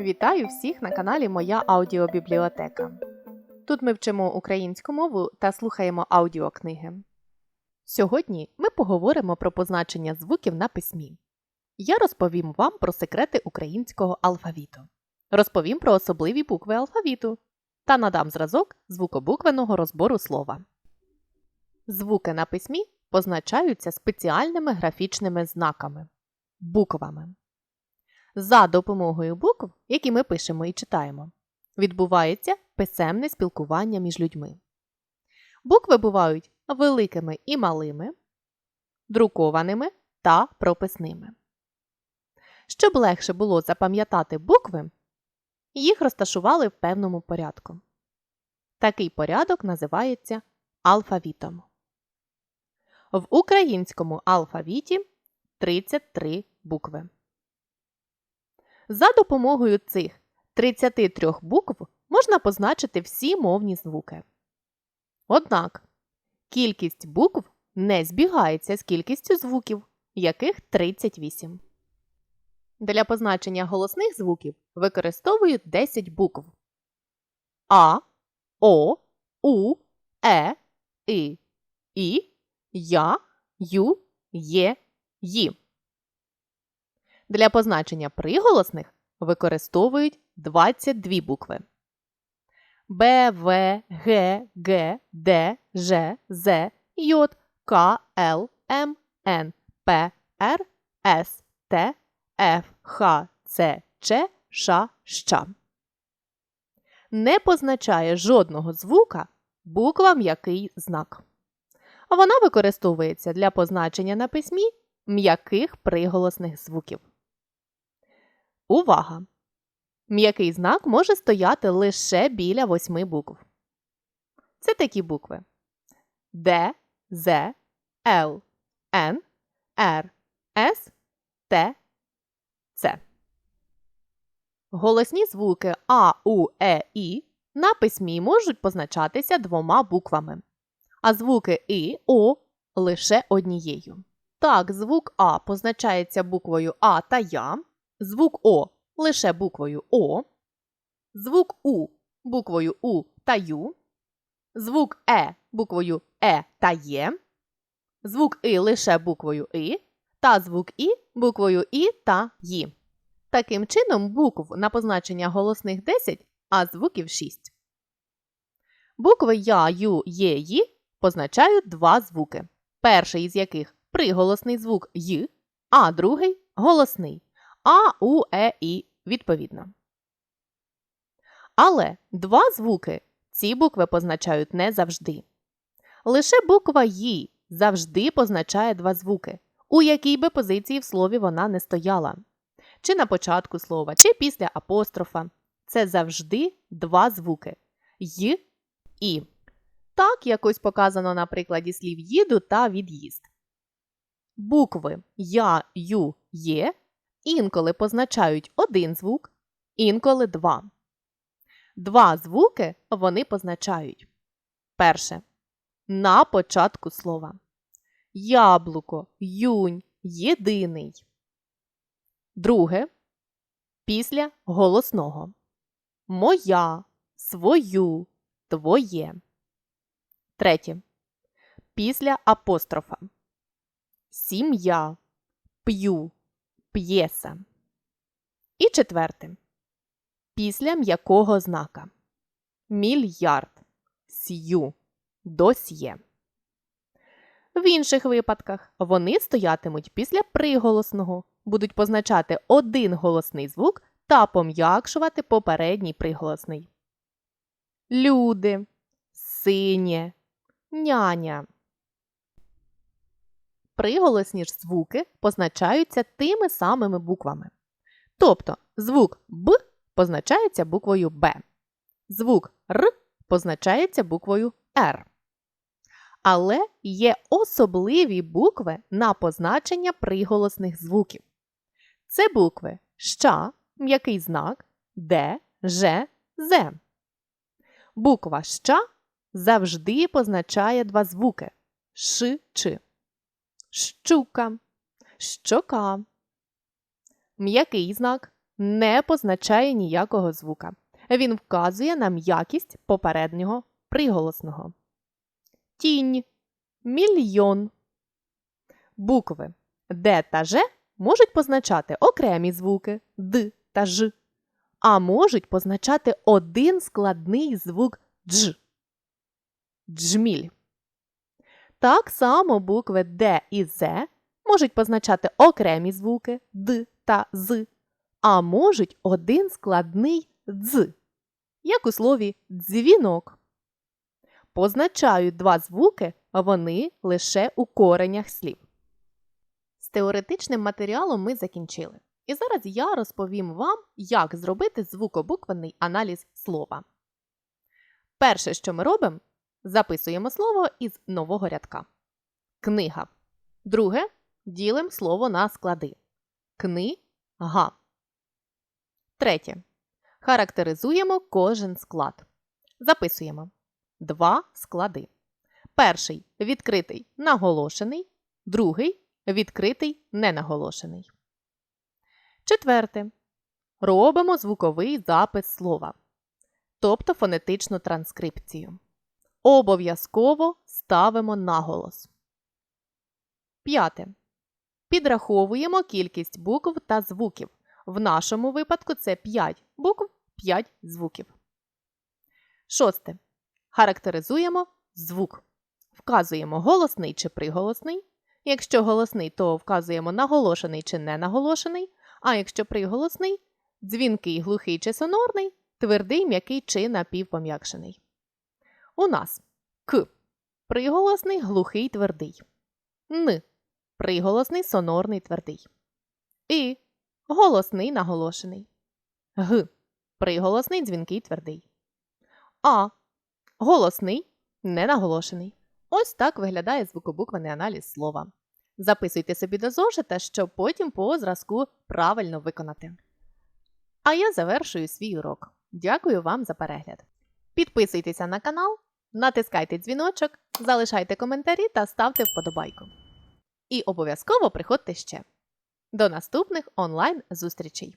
Вітаю всіх на каналі Моя аудіобібліотека. Тут ми вчимо українську мову та слухаємо аудіокниги. Сьогодні ми поговоримо про позначення звуків на письмі. Я розповім вам про секрети українського алфавіту. Розповім про особливі букви алфавіту та надам зразок звукобуквеного розбору слова. Звуки на письмі позначаються спеціальними графічними знаками буквами. За допомогою букв, які ми пишемо і читаємо, відбувається писемне спілкування між людьми. Букви бувають великими і малими, друкованими та прописними. Щоб легше було запам'ятати букви, їх розташували в певному порядку. Такий порядок називається алфавітом. В українському алфавіті 33 букви. За допомогою цих 33 букв можна позначити всі мовні звуки. Однак кількість букв не збігається з кількістю звуків, яких 38. Для позначення голосних звуків використовують 10 букв А, О, У, Е, И, І, Я, Ю, Є, Ї. Для позначення приголосних використовують 22 букви Б, В, Г, Г, Д, Ж, З, Й, К, Л, М, Н, П, Р, С, Т, Ф, Х, Ц, Ч, Ш, Щ. Не позначає жодного звука буква м'який знак. Вона використовується для позначення на письмі м'яких приголосних звуків. Увага! М'який знак може стояти лише біля восьми букв. Це такі букви Д, З, Л, Н, Р, С, Т, Ц. Голосні звуки А, У, Е, І на письмі можуть позначатися двома буквами, а звуки І, О лише однією. Так, звук А позначається буквою А та Я, звук О лише буквою О, звук У буквою У та Ю, звук Е буквою Е та Є, звук І лише буквою І та звук І буквою І та Ї. Таким чином, букв на позначення голосних 10, а звуків 6. Букви Я, Ю, Є, Ї позначають два звуки, перший із яких приголосний звук Й, а другий голосний А, У, Е, І відповідно. Але два звуки ці букви позначають не завжди. Лише буква Ї завжди позначає два звуки, у якій би позиції в слові вона не стояла. Чи на початку слова, чи після апострофа. Це завжди два звуки Й І. Так якось показано на прикладі слів їду та від'їзд. Букви Я, Ю, Є інколи позначають один звук, інколи два. Два звуки вони позначають. Перше. На початку слова. Яблуко, юнь, єдиний. Друге. Після голосного. Моя, свою, твоє. Третє. Після апострофа. Сім'я, п'ю, п'єса. І четверте. Після м'якого знака. Мільярд. С'ю. Досьє. В інших випадках вони стоятимуть після приголосного, будуть позначати один голосний звук та пом'якшувати попередній приголосний. Люди, синє, няня. Приголосні ж звуки позначаються тими самими буквами. Тобто звук Б позначається буквою Б, звук Р позначається буквою Р. Але є особливі букви на позначення приголосних звуків. Це букви Щ, м'який знак, Д, Ж, З. Буква Щ завжди позначає два звуки Ш, Ч. Щука, щока. М'який знак не позначає ніякого звука. Він вказує на м'якість попереднього приголосного. Тінь, мільйон. Букви Д та Ж можуть позначати окремі звуки Д та Ж, а можуть позначати один складний звук Дж. Джміль. Так само букви Д і З можуть позначати окремі звуки Д та З, а можуть один складний дз, як у слові дзвінок. Позначають два звуки вони лише у коренях слів. З теоретичним матеріалом ми закінчили. І зараз я розповім вам, як зробити звукобуквенний аналіз слова. Перше, що ми робимо, записуємо слово із нового рядка. Книга. Друге ділимо слово на склади. Книга. Третє. Характеризуємо кожен склад. Записуємо два склади. Перший відкритий наголошений, другий відкритий ненаголошений. Четверте. Робимо звуковий запис слова, тобто фонетичну транскрипцію. Обов'язково ставимо наголос. П'яте. Підраховуємо кількість букв та звуків. В нашому випадку це 5 букв, 5 звуків. Шосте. Характеризуємо звук. Вказуємо голосний чи приголосний. Якщо голосний, то вказуємо наголошений чи ненаголошений. А якщо приголосний дзвінкий, глухий чи сонорний, твердий, м'який чи напівпом'якшений. У нас К. Приголосний, глухий, твердий. Н. Приголосний, сонорний, твердий. І. Голосний наголошений. Г. Приголосний, дзвінкий, твердий. А. Голосний, ненаголошений. Ось так виглядає звукобуквений аналіз слова. Записуйте собі до зошита, щоб потім по зразку правильно виконати. А я завершую свій урок. Дякую вам за перегляд. Підписуйтеся на канал, натискайте дзвіночок, залишайте коментарі та ставте вподобайку. І обов'язково приходьте ще. До наступних онлайн зустрічей!